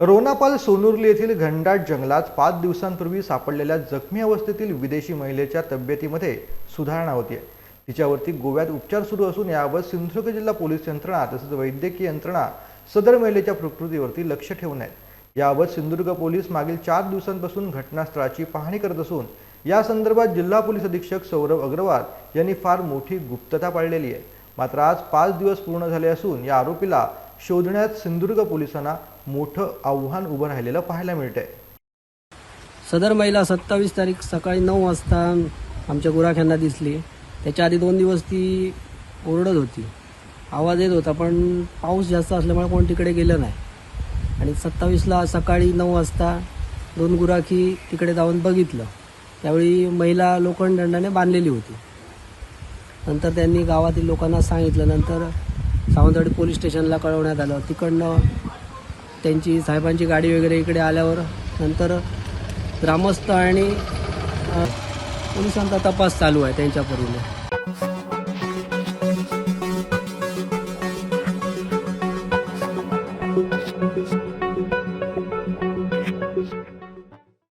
रोनापाल सोनुर्ली येथील घनदाट जंगलात पाच दिवसांपूर्वी सापडलेल्या जखमी अवस्थेतील विदेशी महिलेच्या तब्येतीमध्ये सुधारणा होती तिच्यावरती गोव्यात उपचार सुरू असून याबाबत सिंधुदुर्ग जिल्हा पोलीस यंत्रणा तसेच वैद्यकीय यंत्रणा सदर महिलेच्या प्रकृतीवरती लक्ष ठेवून आहेत. याबाबत सिंधुदुर्ग पोलीस मागील चार दिवसांपासून घटनास्थळाची पाहणी करत असून या संदर्भात जिल्हा पोलीस अधीक्षक सौरभ अग्रवाल यांनी फार मोठी गुप्तता पाळलेली आहे. मात्र आज पाच दिवस पूर्ण झाले असून या आरोपीला शोधण्यात सिंधुदुर्ग पोलिसांना मोठं आव्हान उभं राहिलेलं पाहायला मिळतंय. सदर महिला सत्तावीस तारीख सकाळी नऊ वाजता आमच्या गुराख्यांना दिसली. त्याच्या आधी दोन दिवस ती ओरडत होती. आवाज येत होता पण पाऊस जास्त असल्यामुळे कोण तिकडे गेलं नाही. आणि सत्तावीसला सकाळी नऊ वाजता दोन गुराखी तिकडे जाऊन बघितलं. त्यावेळी महिला लोखंडदंडाने बांधलेली होती. नंतर त्यांनी गावातील लोकांना सांगितलं. नंतर सावंतवाडी पोलीस स्टेशनला कळवण्यात आलं. तिकडनं त्यांची साहेबांची गाडी वगैरे इकडे आल्यावर नंतर ग्रामस्थ आणि पोलिसांचा तपास चालू आहे त्यांच्या परीने.